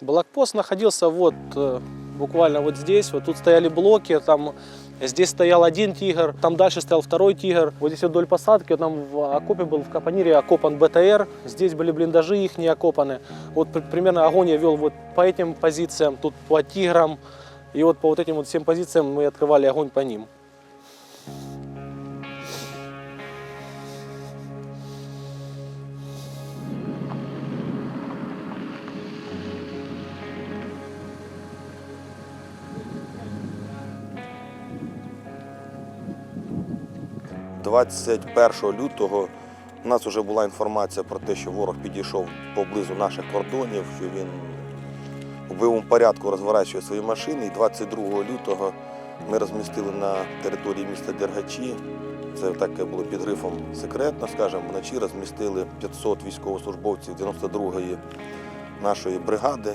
Блокпост находился вот э, буквально вот здесь. Вот тут стояли блоки, там здесь стоял один тигр, там дальше стоял второй тигр. Вот здесь вот вдоль посадки, вот там в окопе был, в Капонире окопан БТР. Здесь были блиндажи их не окопаны. Вот при- примерно огонь я вел вот по этим позициям, тут по тиграм. И вот по вот этим вот всем позициям мы открывали огонь по ним. – 21 лютого у нас вже була інформація про те, що ворог підійшов поблизу наших кордонів, що він у бойовому порядку розворачує свої машини. І 22 лютого ми розмістили на території міста Дергачі. Це таке було під грифом секретно, скажімо, вночі розмістили 500 військовослужбовців 92-ї нашої бригади.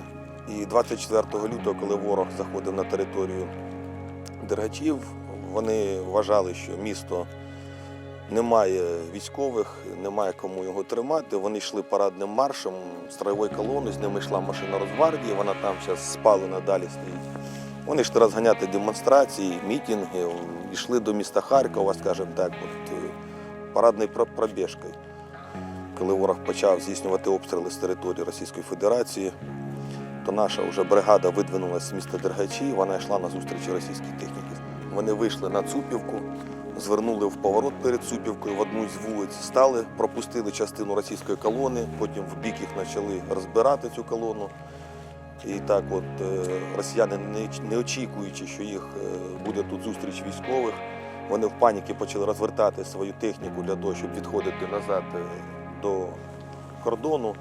І 24 лютого, коли ворог заходив на територію Дергачів, вони вважали, що місто немає військових, немає кому його тримати. Вони йшли парадним маршем, строєвою колоною, з ними йшла машина Росгвардії, вона там зараз спалена далі стоїть. Вони йшли розганяти демонстрації, мітинги, йшли до міста Харкова, скажімо так, от, е, парадною про- пробіжкою. Коли ворог почав здійснювати обстріли з території Російської Федерації, то наша вже бригада видвинулася з міста Дергачі, вона йшла на зустрічі російській техніки. Вони вийшли на Цупівку, звернули в поворот перед Цупівкою в одну з вулиць, стали, пропустили частину російської колони, потім в бік їх почали розбирати цю колону. І так, от е, росіяни, не- не очікуючи, що їх е, буде тут зустріч військових, вони в паніки почали розвертати свою техніку для того, щоб відходити назад е, до кордону,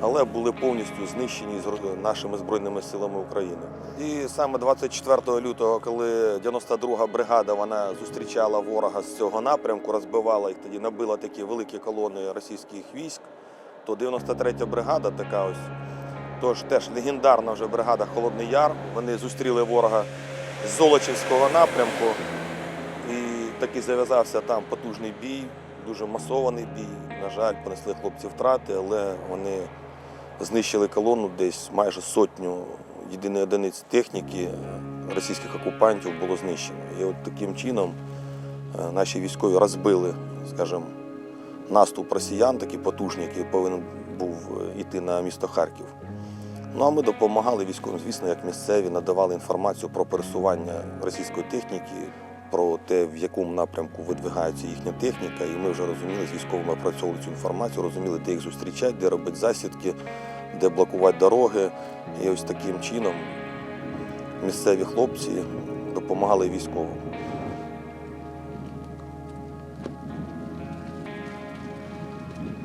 але були повністю знищені нашими Збройними силами України. І саме 24 лютого, коли 92-га бригада вона зустрічала ворога з цього напрямку, розбивала їх тоді, набила такі великі колони російських військ, то 93-я бригада, така ось, тож теж легендарна вже бригада Холодний Яр. Вони зустріли ворога з Золочівського напрямку. І таки зав'язався там потужний бій, дуже масований бій. На жаль, понесли хлопці втрати, але вони знищили колону десь майже сотню єдиної одиниць техніки російських окупантів було знищено. І от таким чином е, наші військові розбили, скажімо, наступ росіян, такий потужний, який повинен був е, йти на місто Харків. Ну а ми допомагали військовим, звісно, як місцеві, надавали інформацію про пересування російської техніки, про те, в якому напрямку видвигається їхня техніка. І ми вже розуміли, з військовими опрацьовували цю інформацію, розуміли, де їх зустрічати, де робити засідки, де блокувати дороги. І ось таким чином місцеві хлопці допомагали військовим.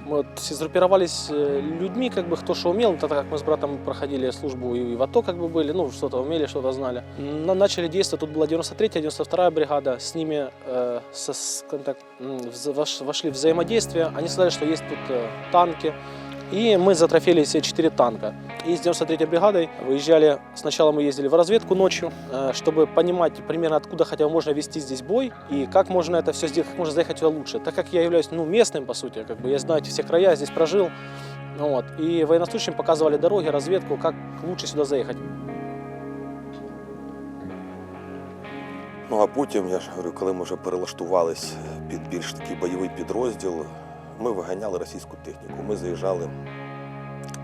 Мы вот сгруппировались э, людьми, как бы кто что умел, так как мы с братом проходили службу и в АТО как бы были, ну что-то умели, что-то знали. На- начали действовать, тут была 93-я, 92-я бригада, с ними э, со- скажем так, м, вза- вош- вошли в взаимодействие, они сказали, что есть тут э, танки, и мы затрофели все четыре танка. И с 93-й бригадой выезжали, сначала мы ездили в разведку ночью, э, чтобы понимать примерно откуда хотя бы можно вести здесь бой и как можно это все сделать, как можно заехать туда лучше. Так как я являюсь ну, местным, по сути, как бы я знаю эти все края, здесь прожил, ну вот, и военнослужащим показывали дороги, разведку, как лучше сюда заехать. Ну а потім, я ж говорю, коли ми вже перелаштувались під більш такий бойовий підрозділ, Ми виганяли російську техніку. Ми заїжджали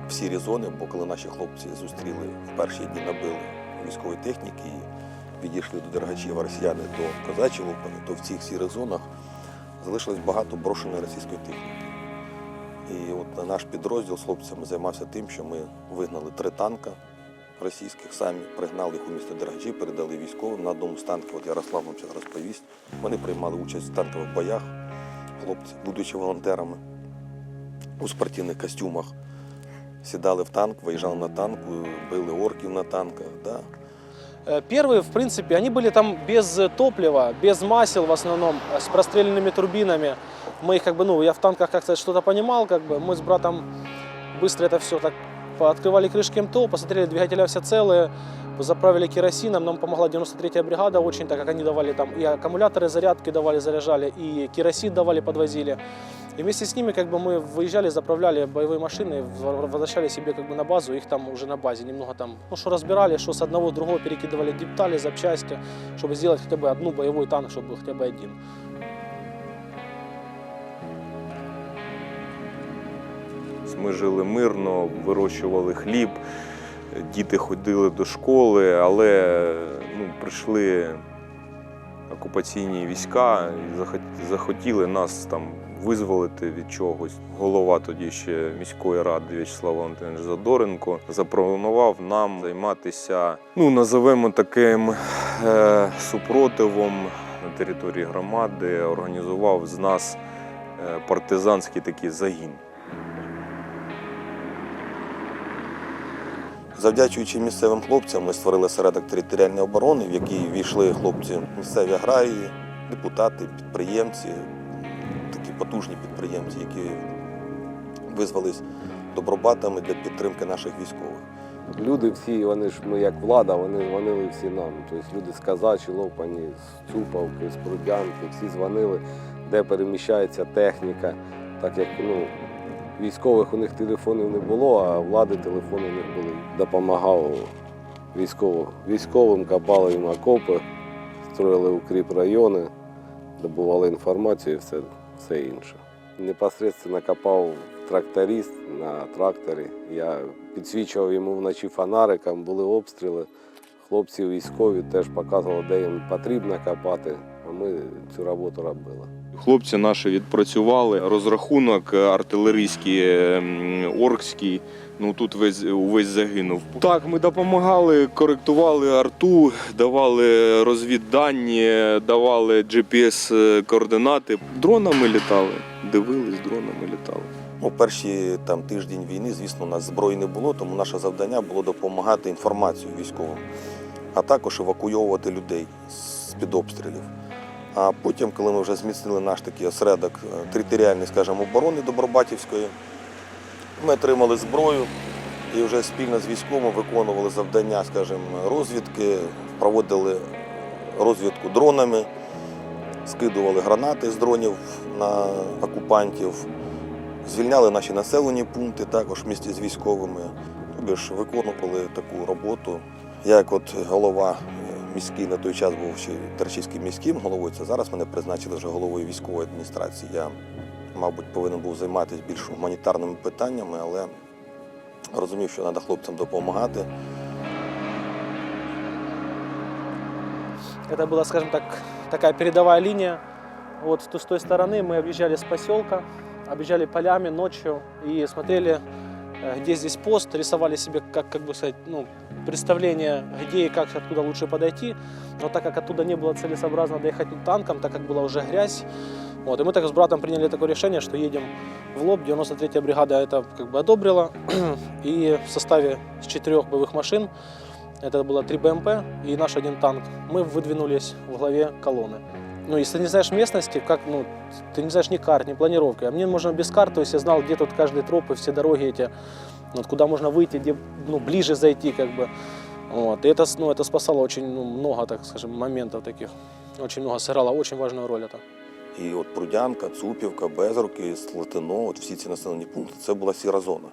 в сірі зони, бо коли наші хлопці зустріли в перші дні набили військової техніки і відійшли до Дергачева росіяни до Козачі Лупани, то в цих сірих зонах залишилось багато брошеної російської техніки. І от наш підрозділ з хлопцями займався тим, що ми вигнали три танка російських самі, пригнали їх у місто Дергачі, передали військовим на одному з танків. От Ярослав вам зараз розповість. Вони приймали участь в танкових боях, хлопці, будучи волонтерами у спортивних костюмах. Сідали в танк, виїжджали на танк, били орків на танках. Да. Э, Первые, в принципе, они были там без э, топлива, без масел в основном, э, с простреленными турбинами. Мы их как бы, ну, я в танках как-то что-то понимал, как бы, мы с братом быстро это все так открывали крышки МТО, посмотрели, двигателя все целые, заправили керосином, нам помогла 93-я бригада очень, так как они давали там и аккумуляторы, зарядки давали, заряжали, и керосин давали, подвозили. И вместе с ними как бы мы выезжали, заправляли боевые машины, в- возвращали себе как бы на базу, их там уже на базе немного там, ну что разбирали, что с одного в другого перекидывали детали, запчасти, чтобы сделать хотя бы одну боевой танк, чтобы был хотя бы один. Ми жили мирно, вирощували хліб, діти ходили до школи, але ну, прийшли окупаційні війська і захот- захотіли нас там визволити від чогось. Голова тоді ще міської ради В'ячеслав Валентинович Задоренко запропонував нам займатися, ну називемо таким е, супротивом на території громади, організував з нас е, партизанський такий загін. Завдячуючи місцевим хлопцям, ми створили осередок територіальної оборони, в який війшли хлопці місцеві аграрії, депутати, підприємці, такі потужні підприємці, які визвались добробатами для підтримки наших військових. Люди всі, вони ж ми як влада, вони дзвонили всі нам. Тобто люди з Казачі, Лопані, з Цюпавки, з Прудянки, всі дзвонили, де переміщається техніка. Так як ну, військових у них телефонів не було, а влади телефони у них були. Допомагав військовим. Військовим копали їм окопи, строїли укріп райони, добували інформацію і все, все інше. Непосредственно копав тракторист на тракторі. Я підсвічував йому вночі фонариком, були обстріли. Хлопці військові теж показували, де їм потрібно копати, а ми цю роботу робили. Хлопці наші відпрацювали розрахунок е, артилерійський, е, оркський. Ну тут весь увесь загинув. Так, ми допомагали, коректували арту, давали розвіддані, давали GPS-координати. Дронами літали, дивились, дронами літали. У перші там тиждень війни, звісно, у нас зброї не було, тому наше завдання було допомагати інформацію військовим, а також евакуйовувати людей з-під обстрілів. А потім, коли ми вже зміцнили наш такий осередок е, територіальної, скажімо, оборони Добробатівської, ми отримали зброю і вже спільно з військовими виконували завдання, скажімо, розвідки, проводили розвідку дронами, скидували гранати з дронів на окупантів. Звільняли наші населені пункти також в місті з військовими. Тобі ж виконували таку роботу. Я як от голова міський на той час був ще Терчівським міським головою. Це зараз мене призначили вже головою військової адміністрації. Я, мабуть, повинен був займатися більш гуманітарними питаннями, але розумів, що треба хлопцям допомагати. Это была, скажем так, такая передовая линия. Вот с той- с той стороны мы объезжали с поселка, объезжали полями ночью и смотрели, э, где здесь пост, рисовали себе, как, как бы сказать, ну, представление, где и как, откуда лучше подойти. Но так как оттуда не было целесообразно доехать танком, так как была уже грязь, вот, и мы так с братом приняли такое решение, что едем в лоб. 93-я бригада это как бы одобрила. И в составе с четырех боевых машин это было 3 БМП и наш один танк. Мы выдвинулись в главе колонны. Ну, если ты не знаешь местности, как, ну, ты не знаешь ни карт, ни планировки. А мне можно без карт, то есть я знал, где тут каждый троп и все дороги эти, вот, куда можно выйти, где ну, ближе зайти, как бы. Вот. И это, с- ну, это спасало очень ну, много, так скажем, моментов таких. Очень много сыграло очень важную роль это. І от Прудянка, Цупівка, Безруки, Слатино, от всі ці населені пункти це була сіра зона.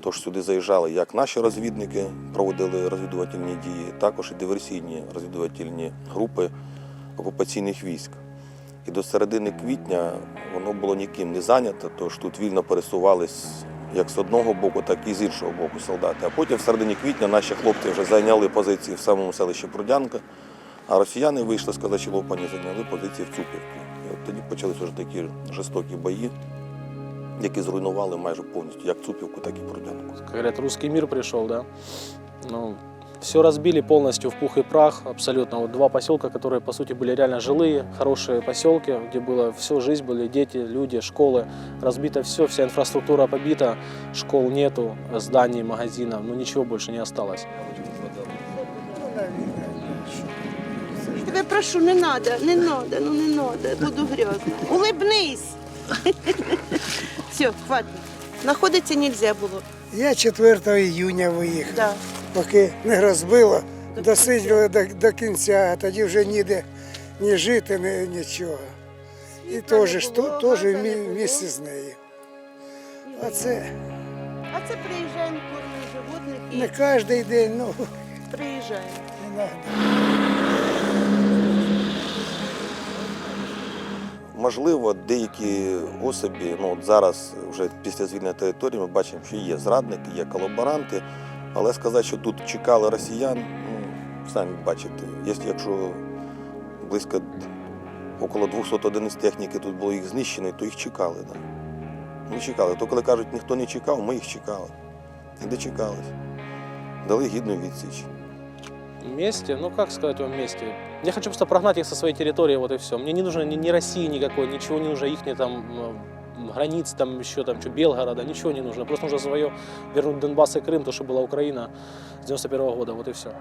Тож сюди заїжджали як наші розвідники, проводили розвідувальні дії, також і диверсійні розвідувальні групи окупаційних військ. І до середини квітня воно було ніким не зайнято, тож тут вільно пересувались як з одного боку, так і з іншого боку солдати. А потім в середині квітня наші хлопці вже зайняли позиції в самому селищі Прудянка, а росіяни вийшли з Казачі Лопані, зайняли позиції в Цупівці. І от тоді почалися вже такі жорстокі бої, які зруйнували майже повністю як Цупівку, так і Прудянку. Как говорят, русский мир пришел, да. Ну, все разбили полностью в пух и прах, абсолютно. Вот два поселка, которые, по сути, были реально жилые, хорошие поселки, где было все, жизнь, были дети, люди, школы. Разбито все, вся инфраструктура побита, школ нету, зданий, магазинов, ну ничего больше не осталось. Тебе прошу, не надо, не надо, ну не надо, я буду грязна. Улыбнись. Все, хватит. Находиться нельзя було. Я 4 июня виїхав, Да. поки не розбило, досиділи до, до кінця, а тоді вже ніде ні жити, ні нічого. і теж теж вмі- вместе з нею. А це А це приїжджаємо, кормимо животних і не кожен день, ну приїжджаємо. іноді. Можливо, деякі особі, ну от зараз вже після звільнення території ми бачимо, що є зрадники, є колаборанти, але сказати, що тут чекали росіян, ну, самі бачите, якщо близько около 200 одиниць техніки тут було їх знищено, то їх чекали. Да. Ми чекали. То коли кажуть, ніхто не чекав, ми їх чекали. І дочекались. Дали гідну відсіч. Вместе, ну как сказать вам вместе? Я хочу просто прогнать их со своей территории, вот и все. Мне не нужно ни, ни России никакой, ничего не нужно, их там м, границ, там еще там что, Белгорода, ничего не нужно. Просто нужно свое вернуть Донбасс и Крым, то, что была Украина с 91 года, вот и все.